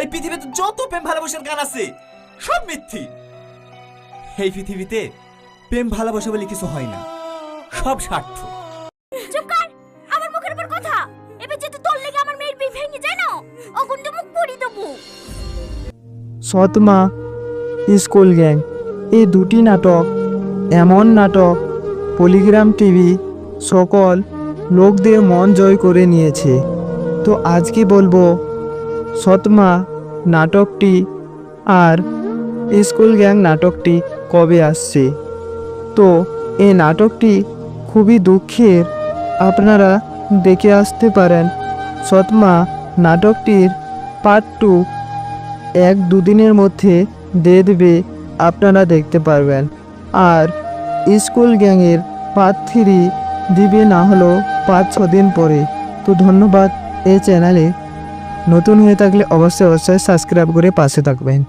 এই পৃথিবীতে যত প্রেম ভালোবাসার গান আছে সব মিথ্যি। এই পৃথিবীতে প্রেম ভালোবাসা বলে কিছু হয় না। সব স্বার্থ চুপ কর! আমার মুখের উপর কথা! এবার যদি তোর লেগে আমার মেয়ের বিয়ে ভেঙে যায় না অগুন্ড মুখ পড়ি দেবো। সৎমা স্কুল গ্যাং এই দুটি নাটক এমন নাটক পলিগ্রাম টিভি সকল লোকদের মন জয় করে নিয়েছে। তো আজকে বলব সৎমা নাটকটি আর স্কুল গ্যাং নাটকটি কবে আসছে? তো এই নাটকটি খুবই দুঃখের। আপনারা দেখে আসতে পারেন, সৎমা নাটকটির পার্ট টু এক দুদিনের মধ্যে দিয়ে দেবে, আপনারা দেখতে পারবেন। আর স্কুল গ্যাংয়ের পার্ট থ্রি দিবে না হলেও পাঁচ ছ দিন পরে। তো ধন্যবাদ এই চ্যানেলে। নতুন হয়ে থাকলে অবশ্যই অবশ্যই সাবস্ক্রাইব করে পাশে থাকবেন।